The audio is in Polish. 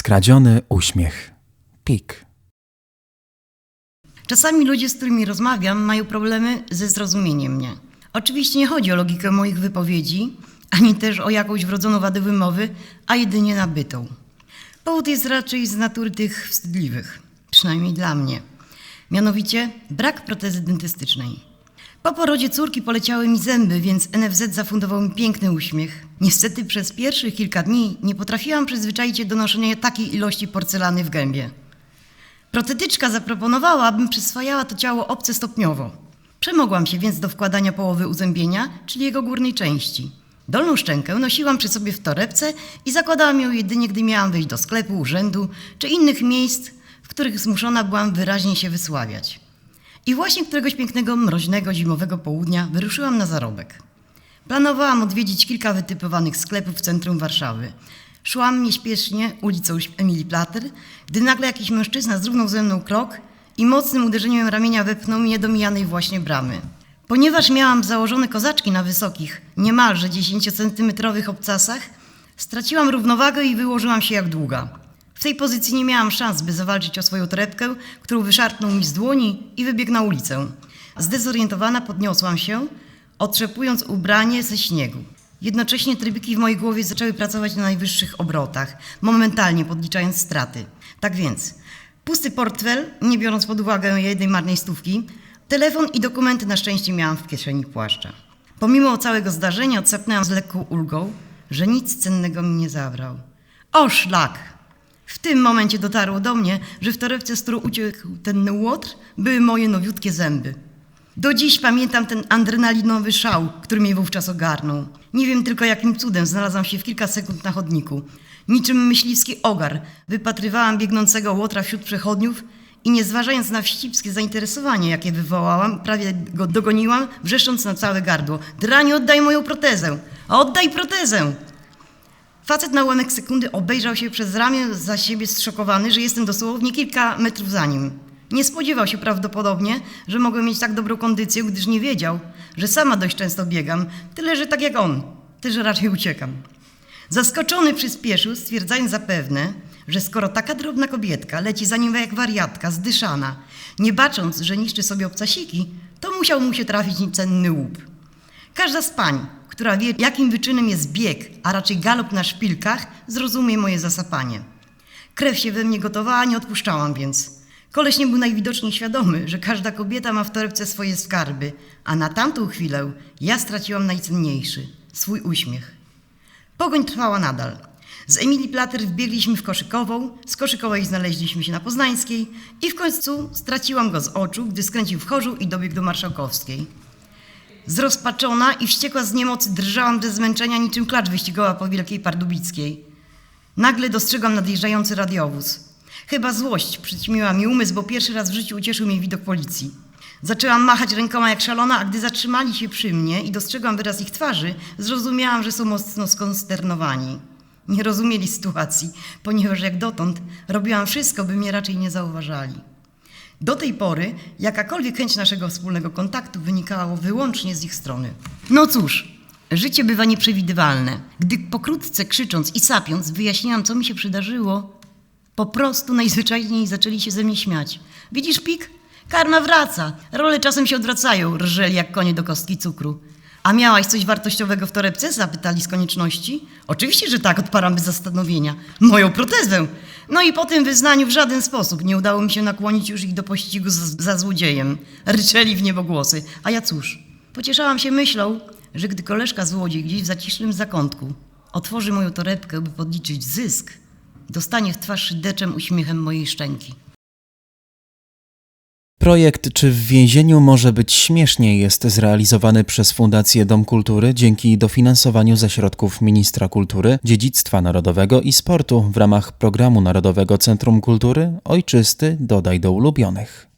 Skradziony uśmiech. Pik. Czasami ludzie, z którymi rozmawiam, mają problemy ze zrozumieniem mnie. Oczywiście nie chodzi o logikę moich wypowiedzi, ani też o jakąś wrodzoną wadę wymowy, a jedynie nabytą. Powód jest raczej z natury tych wstydliwych, przynajmniej dla mnie. Mianowicie brak protezy dentystycznej. Po porodzie córki poleciały mi zęby, więc NFZ zafundował mi piękny uśmiech. Niestety przez pierwszych kilka dni nie potrafiłam przyzwyczaić się do noszenia takiej ilości porcelany w gębie. Protetyczka zaproponowała, abym przyswajała to ciało obce stopniowo. Przemogłam się więc do wkładania połowy uzębienia, czyli jego górnej części. Dolną szczękę nosiłam przy sobie w torebce i zakładałam ją jedynie, gdy miałam wyjść do sklepu, urzędu czy innych miejsc, w których zmuszona byłam wyraźnie się wysławiać. I właśnie któregoś pięknego, mroźnego, zimowego południa wyruszyłam na zarobek. Planowałam odwiedzić kilka wytypowanych sklepów w centrum Warszawy. Szłam nieśpiesznie ulicą Emilii Plater, gdy nagle jakiś mężczyzna zrównał ze mną krok i mocnym uderzeniem ramienia wepchnął mnie do mijanej właśnie bramy. Ponieważ miałam założone kozaczki na wysokich, niemalże 10-centymetrowych obcasach, straciłam równowagę i wyłożyłam się jak długa. W tej pozycji nie miałam szans, by zawalczyć o swoją torebkę, którą wyszarpnął mi z dłoni i wybiegł na ulicę. Zdezorientowana podniosłam się, otrzepując ubranie ze śniegu. Jednocześnie trybiki w mojej głowie zaczęły pracować na najwyższych obrotach, momentalnie podliczając straty. Tak więc, pusty portfel, nie biorąc pod uwagę jednej marnej stówki, telefon i dokumenty na szczęście miałam w kieszeni płaszcza. Pomimo całego zdarzenia odsapnęłam z lekką ulgą, że nic cennego mi nie zabrał. O szlak! W tym momencie dotarło do mnie, że w torebce, z którą uciekł ten łotr, były moje nowiutkie zęby. Do dziś pamiętam ten adrenalinowy szał, który mnie wówczas ogarnął. Nie wiem tylko jakim cudem znalazłam się w kilka sekund na chodniku. Niczym myśliwski ogar wypatrywałam biegnącego łotra wśród przechodniów i nie zważając na wścibskie zainteresowanie, jakie wywołałam, prawie go dogoniłam, wrzeszcząc na całe gardło. Draniu, oddaj moją protezę! Oddaj protezę! Facet na ułamek sekundy obejrzał się przez ramię za siebie zszokowany, że jestem dosłownie kilka metrów za nim. Nie spodziewał się prawdopodobnie, że mogę mieć tak dobrą kondycję, gdyż nie wiedział, że sama dość często biegam, tyle że tak jak on, też raczej uciekam. Zaskoczony przyspieszył, stwierdzając zapewne, że skoro taka drobna kobietka leci za nim jak wariatka, zdyszana, nie bacząc, że niszczy sobie obcasiki, to musiał mu się trafić cenny łup. Każda z pań, która wie, jakim wyczynem jest bieg, a raczej galop na szpilkach, zrozumie moje zasapanie. Krew się we mnie gotowała, nie odpuszczałam więc. Koleś nie był najwidoczniej świadomy, że każda kobieta ma w torebce swoje skarby, a na tamtą chwilę ja straciłam najcenniejszy swój uśmiech. Pogoń trwała nadal. Z Emilii Plater wbiegliśmy w Koszykową, z Koszykowej znaleźliśmy się na Poznańskiej i w końcu straciłam go z oczu, gdy skręcił w chorzu i dobiegł do Marszałkowskiej. Zrozpaczona i wściekła z niemocy drżałam ze zmęczenia niczym klacz wyścigowa po Wielkiej Pardubickiej. Nagle dostrzegłam nadjeżdżający radiowóz. Chyba złość przyćmiła mi umysł, bo pierwszy raz w życiu ucieszył mnie widok policji. Zaczęłam machać rękoma jak szalona, a gdy zatrzymali się przy mnie i dostrzegłam wyraz ich twarzy, zrozumiałam, że są mocno skonsternowani. Nie rozumieli sytuacji, ponieważ jak dotąd robiłam wszystko, by mnie raczej nie zauważali. Do tej pory jakakolwiek chęć naszego wspólnego kontaktu wynikała wyłącznie z ich strony. No cóż, życie bywa nieprzewidywalne. Gdy pokrótce krzycząc i sapiąc wyjaśniłam, co mi się przydarzyło, po prostu najzwyczajniej zaczęli się ze mnie śmiać. Widzisz, Pik? Karma wraca. Role czasem się odwracają, rżeli jak konie do kostki cukru. A miałaś coś wartościowego w torebce? Zapytali z konieczności. Oczywiście, że tak, odparam bez zastanowienia. Moją protezę. No i po tym wyznaniu w żaden sposób nie udało mi się nakłonić już ich do pościgu za, za złodziejem. Ryczeli w niebogłosy. A ja cóż, pocieszałam się myślą, że gdy koleżka złodziej gdzieś w zacisznym zakątku otworzy moją torebkę, by podliczyć zysk, dostanie w twarz szyderczym uśmiechem mojej szczęki. Projekt Czy w więzieniu może być śmiesznie jest zrealizowany przez Fundację Dom Kultury dzięki dofinansowaniu ze środków Ministra Kultury, Dziedzictwa Narodowego i Sportu w ramach Programu Narodowego Centrum Kultury Ojczysty Dodaj do ulubionych.